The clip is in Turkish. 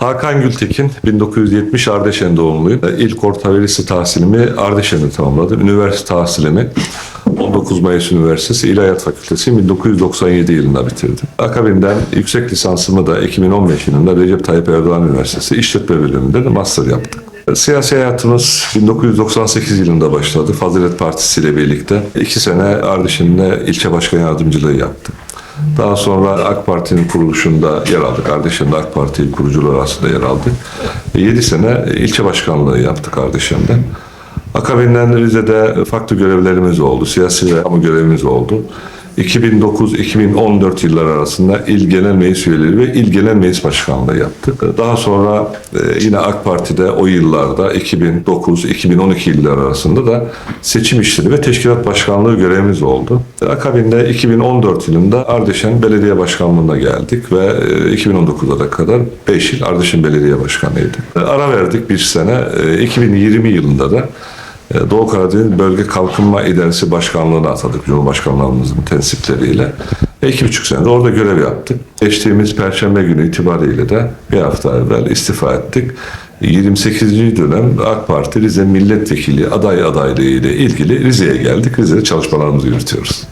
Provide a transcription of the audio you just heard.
Hakan Gültekin, 1970 Ardeşen doğumluyum. E, İlk orta ve lise tahsilimi Ardeşen'de tamamladım. Üniversite tahsilimi 19 Mayıs Üniversitesi İlahiyat Fakültesi 1997 yılında bitirdim. Akabinden yüksek lisansımı da 2015 yılında Recep Tayyip Erdoğan Üniversitesi İşletme Bölümünde de master yaptım. Siyasi hayatımız 1998 yılında başladı. Fazilet Partisi ile birlikte. iki sene Ardeşen'de ilçe başkan yardımcılığı yaptım. Daha sonra AK Parti'nin kuruluşunda yer aldık. Ardeşen'de AK Parti kurucuları arasında yer aldık. 7 sene ilçe başkanlığı yaptık Ardeşen'de. Akabinden Rize'de farklı görevlerimiz oldu. Siyasi ve görevimiz oldu. 2009-2014 yıllar arasında İl Genel Meclis üyeleri ve İl Genel Meclis Başkanlığı yaptık. Daha sonra e, yine AK Parti'de o yıllarda 2009-2012 yıllar arasında da seçim işleri ve teşkilat başkanlığı görevimiz oldu. Akabinde 2014 yılında Ardeşen Belediye Başkanlığı'na geldik ve e, 2019'a kadar 5 yıl Ardeşen Belediye Başkanıydı. E, Ara verdik bir sene. E, 2020 yılında da e, Doğu Karadeniz Bölge Kalkınma İdaresi Başkanlığı'na atadık Cumhurbaşkanlığımızın tensipleriyle. İki buçuk senede orada görev yaptık. Geçtiğimiz Perşembe günü itibariyle de bir hafta evvel istifa ettik. 28. dönem AK Parti Rize Milletvekili aday adaylığı ile ilgili Rize'ye geldik. Rize'de çalışmalarımızı yürütüyoruz.